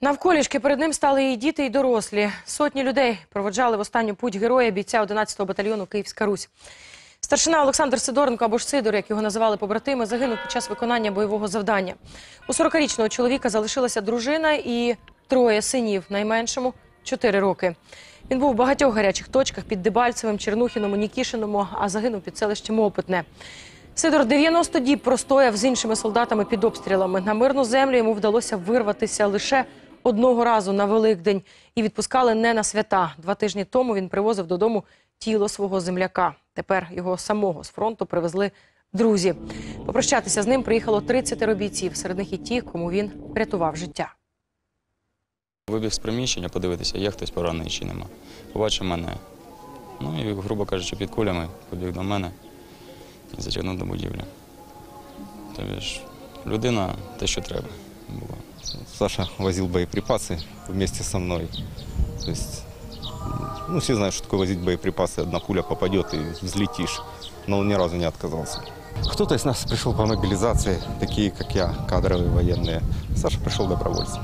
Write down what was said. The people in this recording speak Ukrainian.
Навколішки перед ним стали і діти, і дорослі. Сотні людей проводжали в останню путь героя бійця 11-го батальйону Київська Русь. Старшина Олександр Сидоренко або ж Сидор, як його називали побратими, загинув під час виконання бойового завдання. У 40-річного чоловіка залишилася дружина і троє синів, найменшому 4 роки. Він був в багатьох гарячих точках під Дебальцевим, Чернухіном, Нікішиному, а загинув під селищем Опитне. Сидор 90 діб простояв з іншими солдатами під обстрілами. На мирну землю йому вдалося вирватися лише одного разу на Великдень і відпускали не на свята. Два тижні тому він привозив додому тіло свого земляка. Тепер його самого з фронту привезли друзі. Попрощатися з ним приїхало 30 бійців. Серед них і ті, кому він врятував життя. Вибіг з приміщення, подивитися, є хтось поранений чи нема. Побачив мене. Ну і, грубо кажучи, під кулями побіг до мене і затягнув до будівлі. Тобто ж, людина те, що треба було. Саша возил боеприпасы вместе со мной. То есть, ну, все знают, что такое возить боеприпасы. Одна пуля попадет и взлетишь. Но он ни разу не отказался. Кто-то из нас пришел по мобилизации, такие как я, кадровые военные. Саша пришел добровольцем.